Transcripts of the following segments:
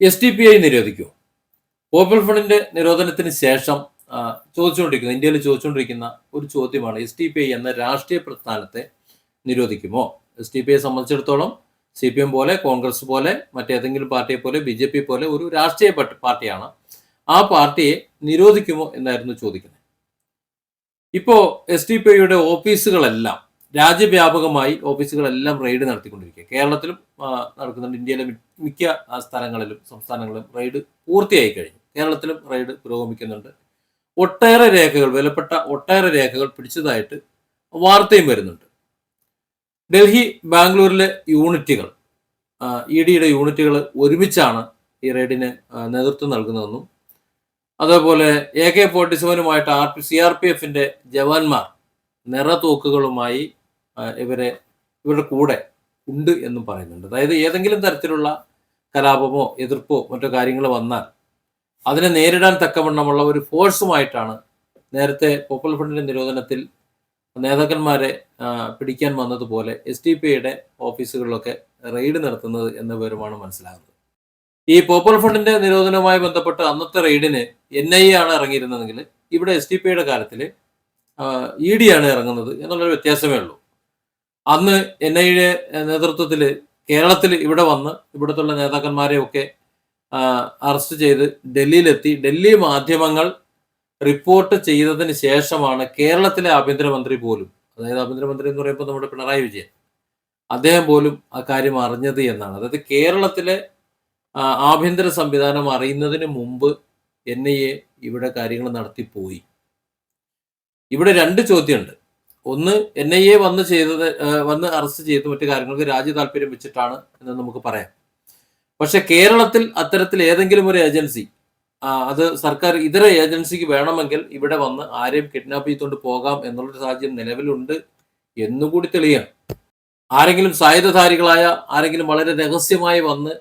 S T P I നിരോധിക്കുമോ popular ഫണ്ടിന്റെ നിരോധനത്തിന് ശേഷം ചോദിച്ചുകൊണ്ടിരിക്കുന്ന ഇന്ത്യയിൽ ചോദിച്ചുകൊണ്ടിരിക്കുന്ന ഒരു ചോദ്യമാണ് എസ് ടി പി ഐ എന്ന രാഷ്ട്രീയ പ്രസ്ഥാനത്തെ നിരോധിക്കുമോ? എസ് ടി പി ഐ സംബന്ധിച്ചിടത്തോളം സി പി എം പോലെ കോൺഗ്രസ് പോലെ മറ്റേതെങ്കിലും പാർട്ടിയെ പോലെ ബി ജെ പി പോലെ ഒരു രാഷ്ട്രീയ പാർട്ടിയാണ് ആ പാർട്ടിയെ നിരോധിക്കുമോ എന്നായിരുന്നു ചോദിക്കുന്നത്. ഇപ്പോ എസ് ടി പി ഐയുടെ ഓഫീസുകളെല്ലാം രാജ്യവ്യാപകമായി ഓഫീസുകളെല്ലാം റെയ്ഡ് നടത്തിക്കൊണ്ടിരിക്കുക കേരളത്തിലും നടക്കുന്നുണ്ട്. ഇന്ത്യയിലെ മിക്ക സ്ഥലങ്ങളിലും സംസ്ഥാനങ്ങളിലും റെയ്ഡ് പൂർത്തിയായി കഴിഞ്ഞു. കേരളത്തിലും റെയ്ഡ് പുരോഗമിക്കുന്നുണ്ട്. ഒട്ടേറെ രേഖകൾ വിലപ്പെട്ട ഒട്ടേറെ രേഖകൾ പിടിച്ചതായിട്ട് വാർത്തയും വരുന്നുണ്ട്. ഡൽഹി ബാംഗ്ലൂരിലെ യൂണിറ്റുകൾ ഇ ഡിയുടെ യൂണിറ്റുകൾ ഒരുമിച്ചാണ് ഈ റെയ്ഡിന് നേതൃത്വം നൽകുന്നതെന്നും അതേപോലെ A K forty സെവനുമായിട്ട് R P C R P എഫിന്റെ ജവാന്മാർ നിറതോക്കുകളുമായി ഇവരെ ഇവരുടെ കൂടെ ഉണ്ട് എന്നും പറയുന്നുണ്ട്. അതായത് ഏതെങ്കിലും തരത്തിലുള്ള കലാപമോ എതിർപ്പോ മറ്റോ കാര്യങ്ങൾ വന്നാൽ അതിനെ നേരിടാൻ തക്കവണ്ണമുള്ള ഒരു ഫോഴ്സുമായിട്ടാണ് നേരത്തെ പോപ്പുലർ ഫ്രണ്ടിന്റെ നിരോധനത്തിൽ നേതാക്കന്മാരെ പിടിക്കാൻ വന്നതുപോലെ എസ് ടി പി ഐയുടെ ഓഫീസുകളിലൊക്കെ റെയ്ഡ് നടത്തുന്നത് എന്ന വിവരമാണ് മനസ്സിലാകുന്നത്. ഈ പോപ്പുലർ ഫ്രണ്ടിന്റെ നിരോധനവുമായി ബന്ധപ്പെട്ട് അന്നത്തെ റെയ്ഡിന് എൻ ഐ എ ആണ് ഇറങ്ങിയിരുന്നതെങ്കിൽ ഇവിടെ എസ് ടി പി ഐയുടെ കാര്യത്തിൽ ഇ ഡി ആണ് ഇറങ്ങുന്നത് എന്നുള്ളൊരു വ്യത്യാസമേ ഉള്ളൂ. അന്ന് എൻ ഐയുടെ നേതൃത്വത്തിൽ കേരളത്തിൽ ഇവിടെ വന്ന് ഇവിടുത്തുള്ള നേതാക്കന്മാരെ ഒക്കെ അറസ്റ്റ് ചെയ്ത് ഡൽഹിയിലെത്തി. ഡൽഹി മാധ്യമങ്ങൾ റിപ്പോർട്ട് ചെയ്തതിന് ശേഷമാണ് കേരളത്തിലെ ആഭ്യന്തരമന്ത്രി പോലും അതായത് ആഭ്യന്തരമന്ത്രി എന്ന് പറയുമ്പോൾ നമ്മുടെ പിണറായി വിജയൻ അദ്ദേഹം പോലും ആ കാര്യം അറിഞ്ഞത് എന്നാണ്. അതായത് കേരളത്തിലെ ആഭ്യന്തര സംവിധാനം അറിയുന്നതിന് മുമ്പ് എൻ ഐ എ ഇവിടെ കാര്യങ്ങൾ നടത്തിപ്പോയി. ഇവിടെ രണ്ട് ചോദ്യമുണ്ട്. ഒന്ന് എൻ ഐ എ വന്ന് ചെയ്തത് വന്ന് അറസ്റ്റ് ചെയ്ത് മറ്റു കാര്യങ്ങൾക്ക് രാജ്യ താല്പര്യം വെച്ചിട്ടാണ് എന്ന് നമുക്ക് പറയാം. പക്ഷെ കേരളത്തിൽ അത്തരത്തിൽ ഏതെങ്കിലും ഒരു ഏജൻസി അത് സർക്കാർ ഇതര ഏജൻസിക്ക് വേണമെങ്കിൽ ഇവിടെ വന്ന് ആരെയും കിഡ്നാപ്പ് ചെയ്തുകൊണ്ട് പോകാം എന്നുള്ളൊരു സാഹചര്യം നിലവിലുണ്ട് എന്നുകൂടി തെളിയാണ്. ആരെങ്കിലും സായുധധാരികളായ ആരെങ്കിലും വളരെ രഹസ്യമായി വന്ന്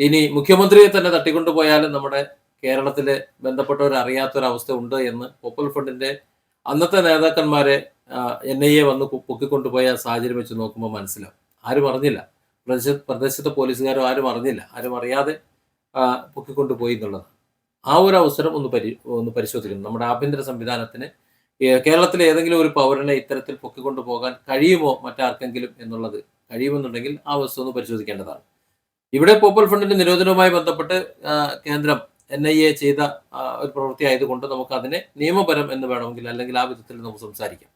ഇനി മുഖ്യമന്ത്രിയെ തന്നെ തട്ടിക്കൊണ്ടുപോയാലും നമ്മുടെ കേരളത്തിലെ ബന്ധപ്പെട്ടവർ അറിയാത്തൊരവസ്ഥ ഉണ്ട് എന്ന് പോപ്പുലർ ഫ്രണ്ടിന്റെ അന്നത്തെ നേതാക്കന്മാരെ എൻ ഐ എ വന്ന് പൊക്കിക്കൊണ്ടുപോയ സാഹചര്യം വെച്ച് നോക്കുമ്പോൾ മനസ്സിലാവും. ആരും അറിഞ്ഞില്ല. പ്രദേശ പ്രദേശത്തെ പോലീസുകാരോ ആരും അറിഞ്ഞില്ല. ആരും അറിയാതെ പൊക്കിക്കൊണ്ടുപോയി എന്നുള്ളത്. ആ ഒരു അവസരം ഒന്ന് പരി ഒന്ന് പരിശോധിക്കണം. നമ്മുടെ ആഭ്യന്തര സംവിധാനത്തിന് കേരളത്തിലെ ഏതെങ്കിലും ഒരു പൗരനെ ഇത്തരത്തിൽ പൊക്കിക്കൊണ്ടു പോകാൻ കഴിയുമോ മറ്റാർക്കെങ്കിലും എന്നുള്ളത് കഴിയുമെന്നുണ്ടെങ്കിൽ ആ വസ്തു ഒന്ന് പരിശോധിക്കേണ്ടതാണ്. ഇവിടെ പോപ്പുലർ ഫണ്ടിന്റെ നിരോധനവുമായി ബന്ധപ്പെട്ട് കേന്ദ്രം എൻ ഐ എ ചെയ്ത ഒരു പ്രവൃത്തി ആയതുകൊണ്ട് നമുക്ക് അതിനെ നിയമപരം എന്ന് വേണമെങ്കിൽ അല്ലെങ്കിൽ ആ വിധത്തിൽ നമുക്ക് സംസാരിക്കാം.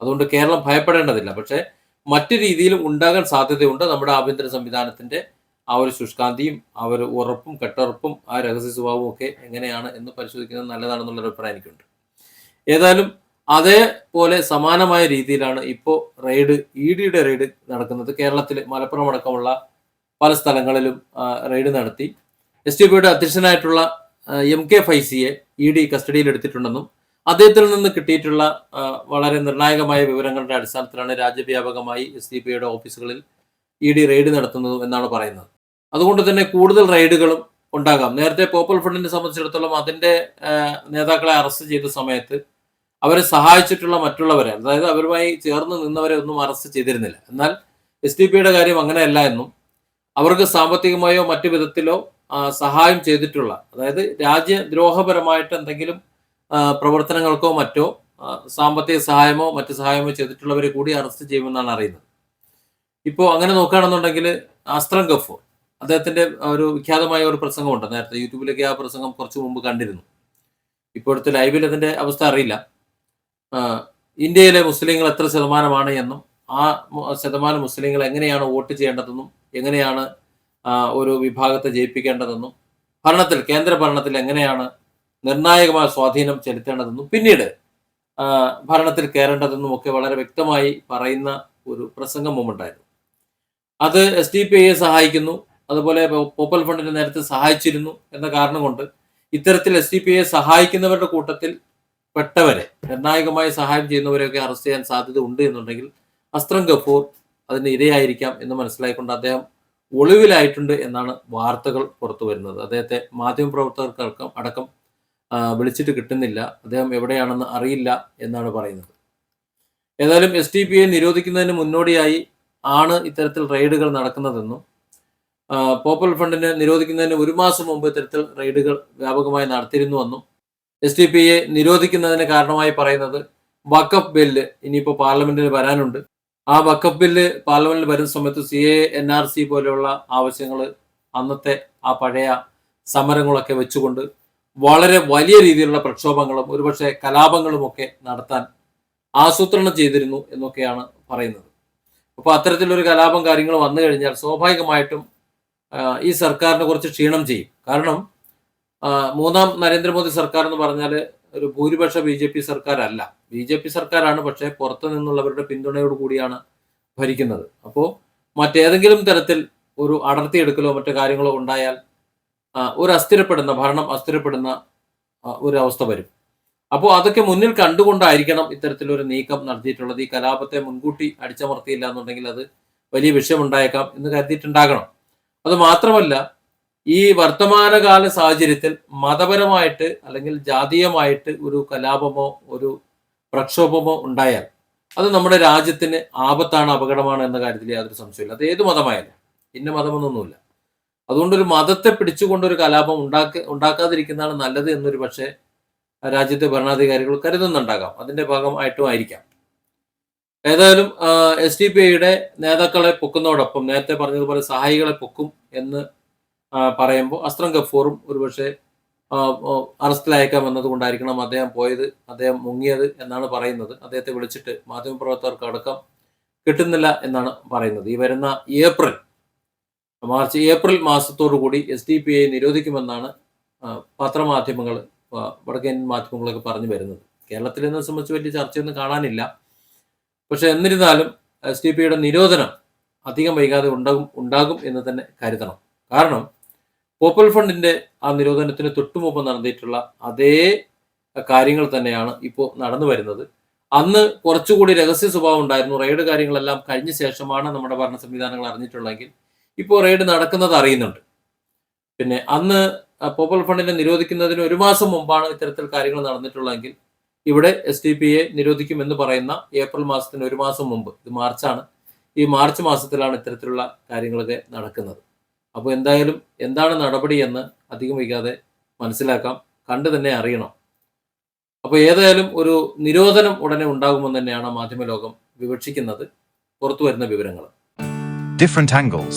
അതുകൊണ്ട് കേരളം ഭയപ്പെടേണ്ടതില്ല. പക്ഷേ മറ്റു രീതിയിലും ഉണ്ടാകാൻ സാധ്യതയുണ്ട്. നമ്മുടെ ആഭ്യന്തര സംവിധാനത്തിന്റെ ആ ഒരു ശുഷ്കാന്തിയും ആ ഒരു ഉറപ്പും കെട്ടുറപ്പും ആ രഹസ്യ സ്വഭാവവും ഒക്കെ എങ്ങനെയാണ് എന്ന് പരിശോധിക്കുന്നത് നല്ലതാണെന്നുള്ള അഭിപ്രായം എനിക്കുണ്ട്. ഏതായാലും അതേപോലെ സമാനമായ രീതിയിലാണ് ഇപ്പോൾ റെയ്ഡ് ഇ ഡിയുടെ റെയ്ഡ് നടക്കുന്നത്. കേരളത്തിൽ മലപ്പുറം അടക്കമുള്ള പല സ്ഥലങ്ങളിലും റെയ്ഡ് നടത്തി. എസ് ടി പിയുടെ അധ്യക്ഷനായിട്ടുള്ള എം കെ ഫൈസിയെ ഇ ഡി കസ്റ്റഡിയിൽ എടുത്തിട്ടുണ്ടെന്നും അദ്ദേഹത്തിൽ നിന്ന് കിട്ടിയിട്ടുള്ള വളരെ നിർണായകമായ വിവരങ്ങളുടെ അടിസ്ഥാനത്തിലാണ് രാജ്യവ്യാപകമായി എസ് ഡി പിയുടെ ഓഫീസുകളിൽ ഇ ഡി റെയ്ഡ് നടത്തുന്നത് എന്നാണ് പറയുന്നത്. അതുകൊണ്ട് തന്നെ കൂടുതൽ റെയ്ഡുകളും ഉണ്ടാകാം. നേരത്തെ പോപ്പുലർ ഫ്രണ്ടിനെ സംബന്ധിച്ചിടത്തോളം അതിന്റെ നേതാക്കളെ അറസ്റ്റ് ചെയ്ത സമയത്ത് അവരെ സഹായിച്ചിട്ടുള്ള മറ്റുള്ളവരെ അതായത് അവരുമായി ചേർന്ന് നിന്നവരെ ഒന്നും അറസ്റ്റ് ചെയ്തിരുന്നില്ല. എന്നാൽ എസ് ഡി പിയുടെ കാര്യം അങ്ങനെയല്ല എന്നും അവർക്ക് സാമ്പത്തികമായോ മറ്റു വിധത്തിലോ സഹായം ചെയ്തിട്ടുള്ള അതായത് രാജ്യദ്രോഹപരമായിട്ട് എന്തെങ്കിലും പ്രവർത്തനങ്ങൾക്കോ മറ്റോ സാമ്പത്തിക സഹായമോ മറ്റു സഹായമോ ചെയ്തിട്ടുള്ളവരെ കൂടി അറസ്റ്റ് ചെയ്യുമെന്നാണ് അറിയുന്നത്. ഇപ്പോൾ അങ്ങനെ നോക്കുകയാണെന്നുണ്ടെങ്കിൽ അസ്ത്രം ഗഫൂർ അദ്ദേഹത്തിന്റെ ഒരു വിഖ്യാതമായ ഒരു പ്രസംഗമുണ്ട്. നേരത്തെ യൂട്യൂബിലൊക്കെ ആ പ്രസംഗം കുറച്ച് മുമ്പ് കണ്ടിരുന്നു. ഇപ്പോഴത്തെ ലൈവിൽ അതിന്റെ അവസ്ഥ അറിയില്ല. ഇന്ത്യയിലെ മുസ്ലിങ്ങൾ എത്ര ശതമാനമാണ് എന്നും ആ ശതമാനം മുസ്ലിങ്ങൾ എങ്ങനെയാണ് വോട്ട് ചെയ്യേണ്ടതെന്നും എങ്ങനെയാണ് ഒരു വിഭാഗത്തെ ജയിപ്പിക്കേണ്ടതെന്നും ഭരണത്തിൽ കേന്ദ്ര ഭരണത്തിൽ എങ്ങനെയാണ് നിർണായകമായ സ്വാധീനം ചെലുത്തേണ്ടതെന്നും പിന്നീട് ഭരണത്തിൽ കയറേണ്ടതെന്നും ഒക്കെ വളരെ വ്യക്തമായി പറയുന്ന ഒരു പ്രസംഗം മുമ്പുണ്ടായിരുന്നു. അത് എസ് ഡി പി ഐയെ സഹായിക്കുന്നു അതുപോലെ പോപ്പൽ ഫണ്ടിനെ നേരത്തെ സഹായിച്ചിരുന്നു എന്ന കാരണം കൊണ്ട് ഇത്തരത്തിൽ എസ് ഡി പി ഐയെ സഹായിക്കുന്നവരുടെ കൂട്ടത്തിൽ പെട്ടവരെ നിർണായകമായി സഹായം ചെയ്യുന്നവരെയൊക്കെ അറസ്റ്റ് ചെയ്യാൻ സാധ്യത ഉണ്ട് എന്നുണ്ടെങ്കിൽ അസ്ത്രം ഗഫൂർ അതിന് ഇരയായിരിക്കാം എന്ന് മനസ്സിലായിക്കൊണ്ട് അദ്ദേഹം ഒളിവിലായിട്ടുണ്ട് എന്നാണ് വാർത്തകൾ പുറത്തു വരുന്നത് അദ്ദേഹത്തെ മാധ്യമപ്രവർത്തകർക്ക് അടക്കം വിളിച്ചിട്ട് കിട്ടുന്നില്ല. അദ്ദേഹം എവിടെയാണെന്ന് അറിയില്ല എന്നാണ് പറയുന്നത്. ഏതായാലും എസ് ടി പി എ നിരോധിക്കുന്നതിന് മുന്നോടിയായി ആണ് ഇത്തരത്തിൽ റെയ്ഡുകൾ നടക്കുന്നതെന്നും പോപ്പുലർ ഫണ്ടിനെ നിരോധിക്കുന്നതിന് ഒരു മാസം മുമ്പ് ഇത്തരത്തിൽ റെയ്ഡുകൾ വ്യാപകമായി നടത്തിയിരുന്നുവെന്നും എസ് ടി പി എ നിരോധിക്കുന്നതിന് കാരണമായി പറയുന്നത് വക്കഫ് ബില്ല് ഇനിയിപ്പോൾ പാർലമെന്റിൽ വരാനുണ്ട്. ആ വക്കഫ് ബില്ല് പാർലമെന്റിൽ വരുന്ന സമയത്ത് C A N R C പോലെയുള്ള ആവശ്യങ്ങൾ അന്നത്തെ ആ പഴയ സമരങ്ങളൊക്കെ വെച്ചുകൊണ്ട് വളരെ വലിയ രീതിയിലുള്ള പ്രക്ഷോഭങ്ങളും ഒരുപക്ഷെ കലാപങ്ങളും ഒക്കെ നടത്താൻ ആസൂത്രണം ചെയ്തിരുന്നു എന്നൊക്കെയാണ് പറയുന്നത്. അപ്പോൾ അത്തരത്തിലൊരു കലാപം കാര്യങ്ങൾ വന്നു കഴിഞ്ഞാൽ സ്വാഭാവികമായിട്ടും ഈ സർക്കാരിനെ കുറച്ച് ക്ഷീണം ചെയ്യും. കാരണം മൂന്നാം നരേന്ദ്രമോദി സർക്കാർ എന്ന് പറഞ്ഞാൽ ഒരു ഭൂരിപക്ഷ ബി ജെ പി സർക്കാരല്ല. ബി ജെ പി സർക്കാരാണ് പക്ഷേ പുറത്തു നിന്നുള്ളവരുടെ പിന്തുണയോട് കൂടിയാണ് ഭരിക്കുന്നത്. അപ്പോൾ മറ്റേതെങ്കിലും തരത്തിൽ ഒരു അടർത്തിയെടുക്കലോ മറ്റു കാര്യങ്ങളോ ഉണ്ടായാൽ ഒരു അസ്ഥിരപ്പെടുന്ന ഭരണം അസ്ഥിരപ്പെടുന്ന ഒരു അവസ്ഥ വരും. അപ്പോൾ അതൊക്കെ മുന്നിൽ കണ്ടുകൊണ്ടായിരിക്കണം ഇത്തരത്തിലൊരു നീക്കം നടത്തിയിട്ടുള്ളത്. ഈ കലാപത്തെ മുൻകൂട്ടി അടിച്ചമർത്തിയില്ല എന്നുണ്ടെങ്കിൽ അത് വലിയ വിഷയമുണ്ടായേക്കാം എന്ന് കരുതിയിട്ടുണ്ടാകണം. അത് മാത്രമല്ല ഈ വർത്തമാനകാല സാഹചര്യത്തിൽ മതപരമായിട്ട് അല്ലെങ്കിൽ ജാതീയമായിട്ട് ഒരു കലാപമോ ഒരു പ്രക്ഷോഭമോ ഉണ്ടായാൽ അത് നമ്മുടെ രാജ്യത്തിന് ആപത്താണ് അപകടമാണ് എന്ന കാര്യത്തിൽ യാതൊരു സംശയമില്ല അത് ഏത് മതമായാലും. ഇന്ന മതമെന്നൊന്നുമില്ല അതുകൊണ്ട് ഒരു മതത്തെ പിടിച്ചുകൊണ്ട് ഒരു കലാപം ഉണ്ടാക്കി ഉണ്ടാക്കാതിരിക്കുന്നതാണ് നല്ലത് എന്നൊരു പക്ഷേ രാജ്യത്തെ ഭരണാധികാരികൾ കരുതുന്നുണ്ടാകാം. അതിന്റെ ഭാഗമായിട്ടും ആയിരിക്കാം. ഏതായാലും എസ് ഡി പി ഐയുടെ നേതാക്കളെ പൊക്കുന്നതോടൊപ്പം നേരത്തെ പറഞ്ഞതുപോലെ സഹായികളെ പൊക്കും എന്ന് പറയുമ്പോൾ അസ്ത്രം ഗഫൂറും ഒരുപക്ഷെ അറസ്റ്റിലയക്കാം എന്നതുകൊണ്ടായിരിക്കണം അദ്ദേഹം പോയത് അദ്ദേഹം മുങ്ങിയത് എന്നാണ് പറയുന്നത്. അദ്ദേഹത്തെ വിളിച്ചിട്ട് മാധ്യമപ്രവർത്തകർക്ക് അടക്കം കിട്ടുന്നില്ല എന്നാണ് പറയുന്നത്. ഈ വരുന്ന ഏപ്രിൽ മാർച്ച് ഏപ്രിൽ മാസത്തോടു കൂടി എസ് ഡി പി ഐ നിരോധിക്കുമെന്നാണ് പത്രമാധ്യമങ്ങൾ വടക്കേ വടക്കേന്ത്യൻ മാധ്യമങ്ങളൊക്കെ പറഞ്ഞു വരുന്നത്. കേരളത്തിൽ എന്നെ സംബന്ധിച്ച് വലിയ ചർച്ചയൊന്നും കാണാനില്ല. പക്ഷെ എന്നിരുന്നാലും എസ് ഡി പിയുടെ നിരോധനം അധികം വൈകാതെ ഉണ്ടാകും ഉണ്ടാകും എന്ന് തന്നെ കരുതണം. കാരണം പോപ്പുലർ ഫണ്ടിന്റെ ആ നിരോധനത്തിന് തൊട്ടുമുമ്പ് നടന്നിട്ടുള്ള അതേ കാര്യങ്ങൾ തന്നെയാണ് ഇപ്പോൾ നടന്നു വരുന്നത്. അന്ന് കുറച്ചുകൂടി രഹസ്യ സ്വഭാവം ഉണ്ടായിരുന്നു. റെയ്ഡ് കാര്യങ്ങളെല്ലാം കഴിഞ്ഞ ശേഷമാണ് നമ്മുടെ ഭരണ സംവിധാനങ്ങൾ അറിഞ്ഞിട്ടുള്ളതെങ്കിൽ ഇപ്പോൾ റെയ്ഡ് നടക്കുന്നത് അറിയുന്നുണ്ട്. പിന്നെ അന്ന് പോപ്പുലർ ഫണ്ടിനെ നിരോധിക്കുന്നതിന് ഒരു മാസം മുമ്പാണ് ഇത്തരത്തിൽ കാര്യങ്ങൾ നടന്നിട്ടുള്ളതെങ്കിൽ ഇവിടെ എസ് ടി പി എ നിരോധിക്കുമെന്ന് പറയുന്ന ഏപ്രിൽ മാസത്തിന് ഒരു മാസം മുമ്പ് ഇത് മാർച്ചാണ് ഈ മാർച്ച് മാസത്തിലാണ് ഇത്തരത്തിലുള്ള കാര്യങ്ങളൊക്കെ നടക്കുന്നത്. അപ്പോൾ എന്തായാലും എന്താണ് നടപടി എന്ന് അധികം വൈകാതെ മനസ്സിലാക്കാം കണ്ടു തന്നെ അറിയണം. അപ്പോൾ ഏതായാലും ഒരു നിരോധനം ഉടനെ ഉണ്ടാകുമെന്ന് തന്നെയാണ് മാധ്യമലോകം വിവക്ഷിക്കുന്നത്. പുറത്തു വരുന്ന വിവരങ്ങൾ. Different angles.